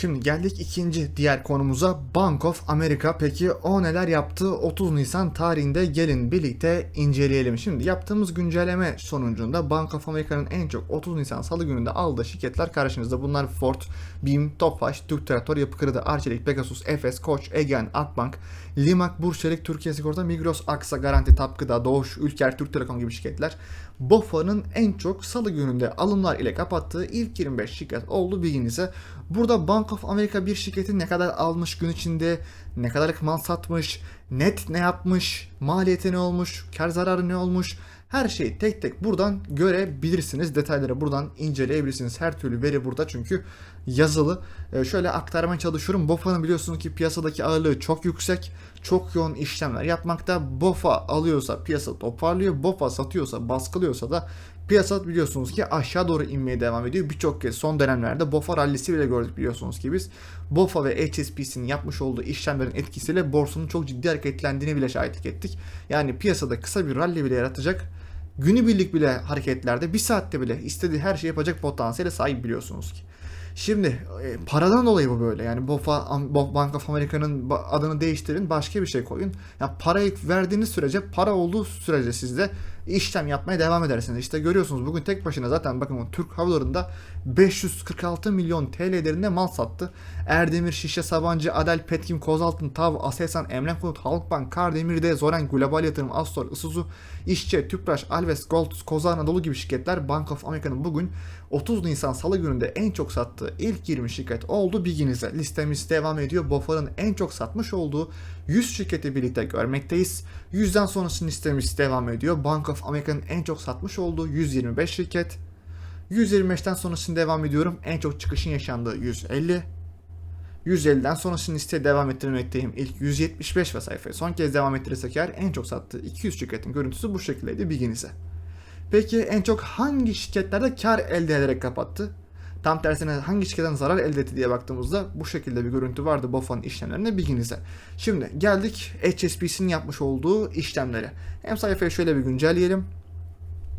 Şimdi geldik ikinci diğer konumuza Bank of America. Peki o neler yaptı 30 Nisan tarihinde gelin birlikte inceleyelim. Şimdi yaptığımız güncelleme sonucunda Bank of America'nın en çok 30 Nisan salı gününde aldığı şirketler karşınızda. Bunlar Ford, BİM, Tofaş, Türk Traktör, Yapı Kredi, Arçelik, Pegasus, Efes, Koç, Egen, Akbank, Limak, Burçelik, Türkiye Sigorta, Migros, Aksa, Garanti, Tapgıda, Doğuş, Ülker, Türk Telekom gibi şirketler BOFA'nın en çok salı gününde alımlar ile kapattığı ilk 25 şirket oldu bilginize. Burada Bank of America bir şirketi ne kadar almış gün içinde, ne kadar mal satmış, net ne yapmış, maliyeti ne olmuş, kar zararı ne olmuş her şeyi tek tek buradan görebilirsiniz. Detayları buradan inceleyebilirsiniz. Her türlü veri burada çünkü yazılı. Ee, şöyle aktarmaya çalışıyorum. BOFA'nın biliyorsunuz ki piyasadaki ağırlığı çok yüksek. Çok yoğun işlemler yapmakta. BOFA alıyorsa piyasa toparlıyor. BOFA satıyorsa, baskılıyorsa da piyasa biliyorsunuz ki aşağı doğru inmeye devam ediyor. Birçok kez son dönemlerde BOFA rallisi bile gördük biliyorsunuz ki biz. BOFA ve HSBC'nin yapmış olduğu işlemlerin etkisiyle borsanın çok ciddi hareketlendiğini bile şahitlik ettik. Yani piyasada kısa bir rally bile yaratacak günübirlik bile hareketlerde bir saatte bile istediği her şeyi yapacak potansiyele sahip biliyorsunuz ki. Şimdi e, paradan dolayı bu böyle. Yani BOFA, Bank of America'nın adını değiştirin, başka bir şey koyun. Ya parayı verdiğiniz sürece, para olduğu sürece siz de işlem yapmaya devam edersiniz. İşte görüyorsunuz bugün tek başına zaten bakın Türk Havaları'nda 546 milyon TL değerinde mal sattı. Erdemir, Şişe, Sabancı, Adel, Petkim, Kozaltın, Tav, Aselsan, Emlak Konut, Halkbank, Kardemir'de, Zoren, Global Yatırım, Astor, Isuzu, İşçe, Tüpraş, Alves, Gold, Koza Anadolu gibi şirketler Bank of America'nın bugün 30 Nisan Salı gününde en çok sattığı ilk 20 şirket oldu bilginize. Listemiz devam ediyor. BOFA'nın en çok satmış olduğu 100 şirketi birlikte görmekteyiz. 100'den sonrası listemiz devam ediyor. Bank of America'nın en çok satmış olduğu 125 şirket. 125'ten sonrasını devam ediyorum. En çok çıkışın yaşandığı 150. 150'den sonrasını listeye devam ettirmekteyim. İlk 175 ve sayfayı son kez devam ettirirsek eğer en çok sattığı 200 şirketin görüntüsü bu şekildeydi bilginize. Peki en çok hangi şirketlerde kar elde ederek kapattı? Tam tersine hangi şirketten zarar elde etti diye baktığımızda bu şekilde bir görüntü vardı BOFA'nın işlemlerine bilginize. Şimdi geldik HSBC'nin yapmış olduğu işlemlere. Hem sayfayı şöyle bir güncelleyelim.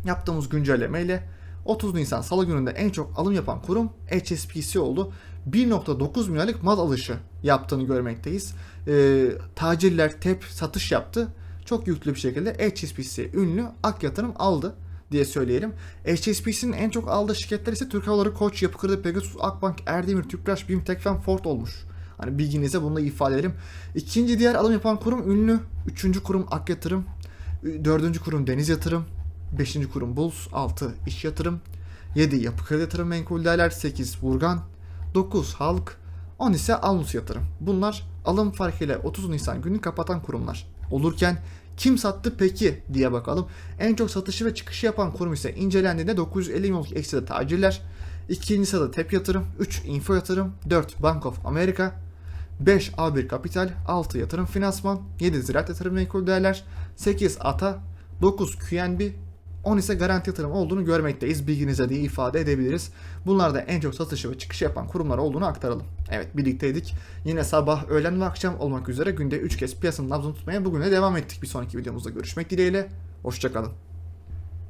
Yaptığımız güncellemeyle 30 Nisan Salı gününde en çok alım yapan kurum HSBC oldu. 1.9 milyarlık mal alışı yaptığını görmekteyiz. Ee, tacirler TEP satış yaptı. Çok yüklü bir şekilde HSBC ünlü Ak Yatırım aldı diye söyleyelim. HSBC'nin en çok aldığı şirketler ise Türk Havaları, Koç, Yapı Kredi, Pegasus, Akbank, Erdemir, Tüpraş, BİM, Tekfen, Ford olmuş. Hani bilginize bunu da ifade edelim. İkinci diğer alım yapan kurum ünlü. Üçüncü kurum Ak Yatırım. Dördüncü kurum Deniz Yatırım. Beşinci kurum Bulls. Altı İş Yatırım. 7 Yapı Kredi Yatırım Menkul Değerler. 8 Burgan. 9 Halk. 10 ise Alnus Yatırım. Bunlar alım farkıyla 30 Nisan günü kapatan kurumlar. Olurken kim sattı peki diye bakalım. En çok satışı ve çıkışı yapan kurum ise incelendiğinde 950 milyonluk ekside tacirler. İkinci sırada TEP Yatırım, 3 Info Yatırım, 4 Bank of America, 5 A1 Kapital, 6 Yatırım Finansman, 7 Ziraat Yatırım Menkul Değerler, 8 ATA, 9 QNB, 10 ise garanti yatırım olduğunu görmekteyiz. Bilginize diye ifade edebiliriz. Bunlar da en çok satışı ve çıkışı yapan kurumlar olduğunu aktaralım. Evet birlikteydik. Yine sabah, öğlen ve akşam olmak üzere günde 3 kez piyasanın nabzını tutmaya bugüne devam ettik. Bir sonraki videomuzda görüşmek dileğiyle. Hoşçakalın.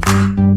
you